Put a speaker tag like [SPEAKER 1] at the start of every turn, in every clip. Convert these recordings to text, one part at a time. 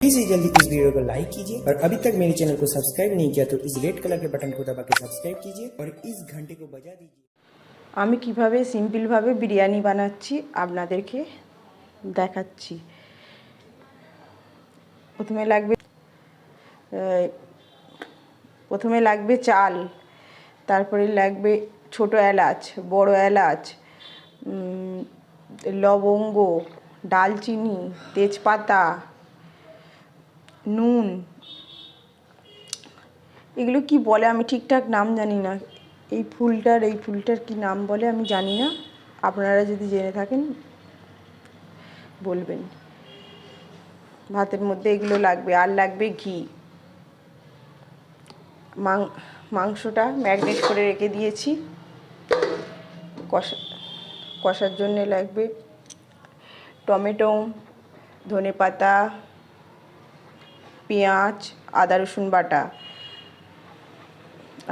[SPEAKER 1] Please जल्दी इस video को लाइक कीजिए और अभी तक मेरे चैनल को सब्सक्राइब नहीं किया तो इस रेड कलर के बटन को दबा के सब्सक्राइब कीजिए और इस घंटे को बजा दीजिए
[SPEAKER 2] আমি কিভাবে সিম্পলভাবে বিরিয়ানি বানাচ্ছি আপনাদেরকে দেখাচ্ছি প্রথমে লাগবে আহ, প্রথমে লাগবে চাল তারপরে লাগবে ছোট এলাচ বড় এলাচ উম, লবঙ্গ ডালচিনি তেজপাতা নুন। এগুলো কি বলে? আমি ঠিকঠাক নাম জানি না। এই ফুলটার এই ফুলটার কি নাম বলে আমি জানি না। আপনারা যদি জেনে থাকেন, বলবেন। ভাতের মধ্যে এগুলো লাগবে। আর লাগবে ঘি। মাংসটা ম্যাগনেট করে রেখে দিয়েছি। কষা, কষার জন্যে লাগবে টমেটো ধনে পাতা পেঁয়াজ, আদা, রসুন বাটা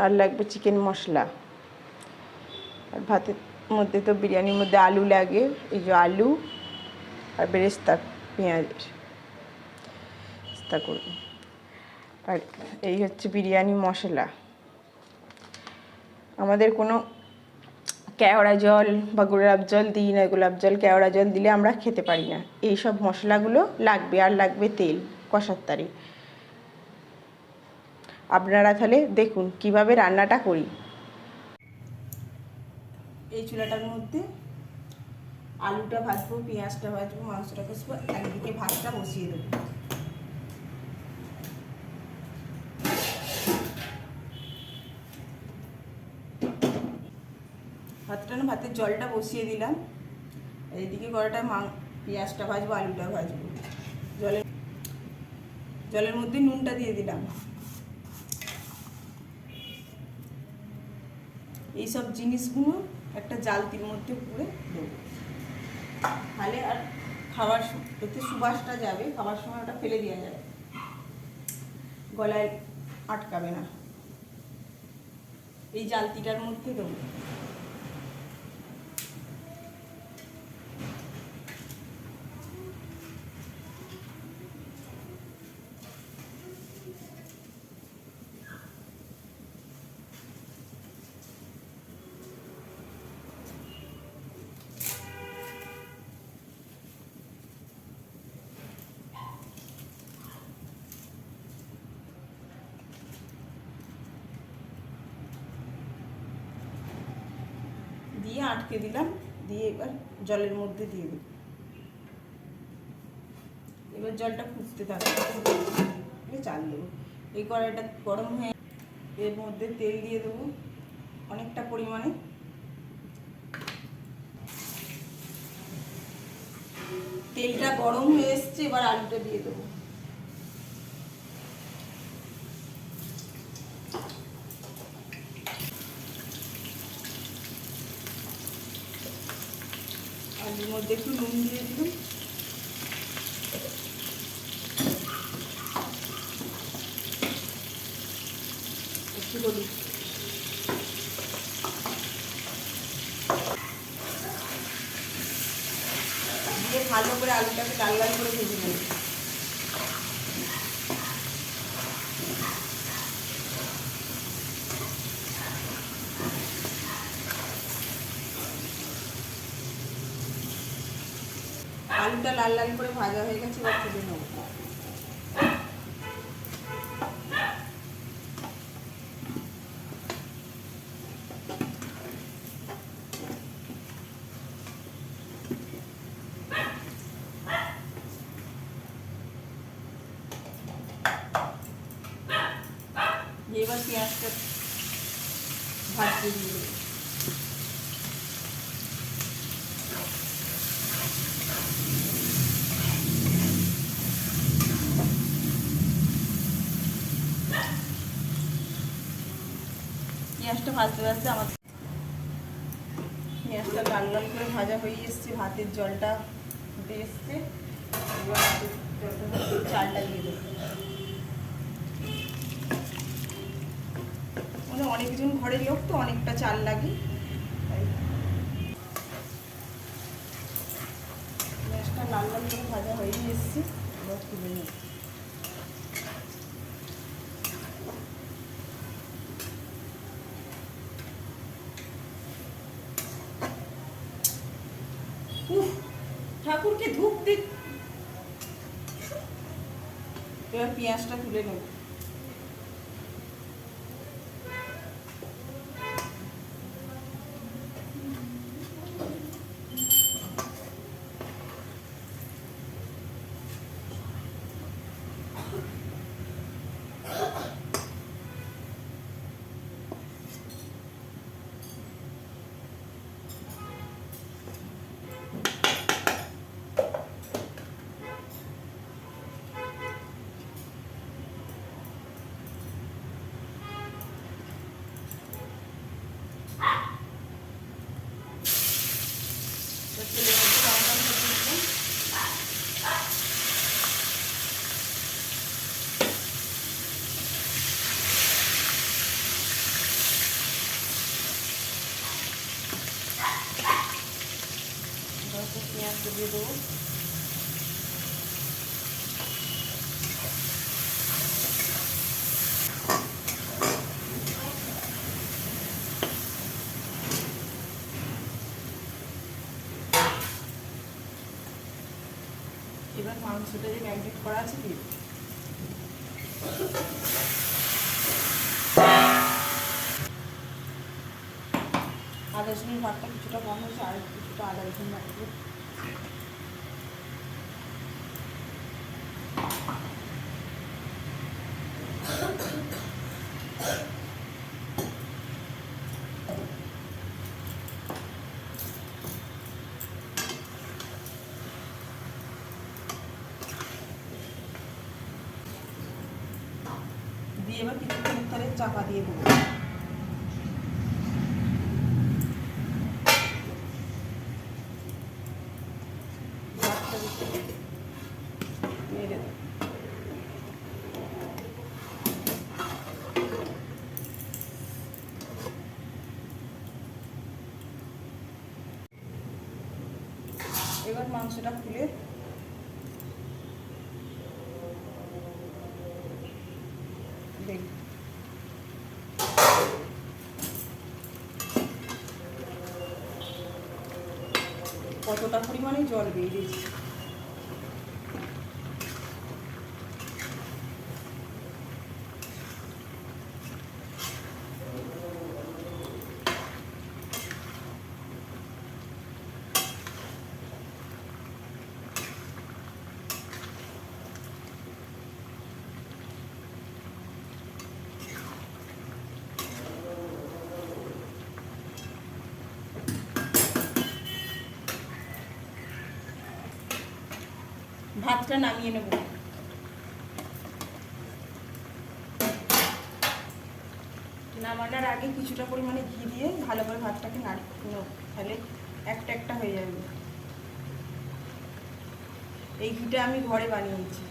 [SPEAKER 2] আর লাগবে চিকেন মশলা। আর ভাতের মধ্যে তো বিরিয়ানির মধ্যে আলু লাগে, এই যে আলু আর বেরেস্তা পেঁয়াজের। বেরেস্তা করব। আর এই হচ্ছে বিরিয়ানি মশলা। আমাদের কোনো কেওড়া জল বা গোলাপ জল দিই না, গোলাপ জল কেওড়া জল দিলে আমরা খেতে পারি না। এই সব মশলাগুলো লাগবে আর লাগবে তেল। কষার তারি। আপনারা তাহলে দেখুন কীভাবে রান্নাটা করি। এই চুলাটার মধ্যে আলুটা ভাজবো, পেঁয়াজটা ভাজবো, মাংসটা কষবো, একদিকে ভাতটা বসিয়ে দেবো। ভাতটা না, ভাতের জলটা বসিয়ে দিলাম। এদিকে কড়াটা মাং, পেঁয়াজটা ভাজবো, আলুটা ভাজবো। জলের জলের মধ্যে নুনটা দিয়ে দিলাম। এইসব জিনিসগুলো একটা জালতির মধ্যে পুরে দেবো। তাহলে আর খাবার এতে সুবাসটা যাবে, খাবার সময় ওটা ফেলে দেওয়া যাবে। গলায় আটকাবে না। এই জালতিটার মধ্যে দেবো। দিয়ে আটকে দিলাম, দিয়ে এবার জলের মধ্যে দিয়ে দেব। এবার জলটা ফুটতে থাকবে। চাল দেবো। এই কড়াইটা গরম হয়ে এর মধ্যে তেল দিয়ে দেবো অনেকটা পরিমাণে। তেলটা গরম হয়ে এসছে, এবার আলুটা দিয়ে দেবো। আলুর মধ্যে একটু নুন দিয়ে দিলাম একটু হলুদ। ভালো করে আলুটাকে লাল করে ভেজে নেব আলুটা লাল লাল করে ভাজা হয়ে গেছে এবার তুলে নেব। এবার পেঁয়াজটা ভাজতে দিয়ে ভাজতে ভাজতে আমার পেঁয়াজটা লাল লাল করে ভাজা হয়ে এসছে, ভাতের জলটা ফুটে এসছে। চালটা দিয়ে দেবো। মানে অনেকজন ঘরের লোক তো অনেকটা চাল লাগে। পেঁয়াজটা লাল লাল করে ভাজা হয়ে এসছে। এবার এবার পেঁয়াজটা তুলে নেব এবার তেলের মধ্যে লঙ্কা দিয়ে দিলাম। এবার একটু পেঁয়াজটা দিয়ে দেবো এবার মাংসটা যে করা আছে দেবো। আদা রসুনের ভাতটা কিছুটা কম হয়েছে, আর কিছুটা আদা রসুন বাটবো দিয়ে এবার কিছুক্ষণ তাহলে চাপা দিয়ে দেবো। এবার মাংসটা খুলে দেখি কতটা পরিমাণে জল বেরিয়েছে? ভাতটা নামিয়ে নেব। নামানোর আগে কিছুটা পরিমাণে ঘি দিয়ে ভালো করে ভাতটাকে নাড়ি নেব তাহলে একটা একটা হয়ে যাবে। এই ঘিটা আমি ঘরে বানিয়েছি।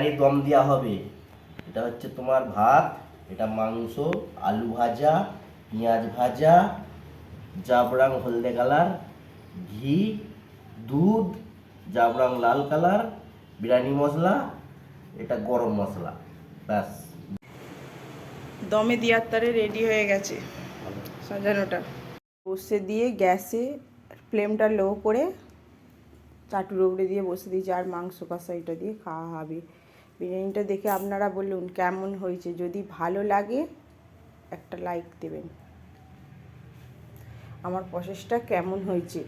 [SPEAKER 3] এটা বিরিয়ানির দম দেওয়া হবে। এটা হচ্ছে তোমার ভাত, এটা মাংস, আলু ভাজা, পেঁয়াজ ভাজা, জাবরাং হলদে কালার, ঘি, দুধ, জাবরাং লাল কালার, বিরিয়ানি মশলা, এটা গরম মশলা, ব্যাস।
[SPEAKER 2] দমে দেওয়ার তারে রেডি হয়ে গেছে সাজানোটা। বসে দিয়ে গ্যাসে ফ্লেমটা লো করে চাটুর উপরে দিয়ে বসে দিয়েছি, আর মাংস কষা এটা দিয়ে খাওয়া হবে। বিরিয়ানিটা দেখে আপনারা বলুন কেমন হয়েছে। যদি ভালো লাগে, একটা লাইক দেবেন। আমার প্রসেসটা কেমন হয়েছে?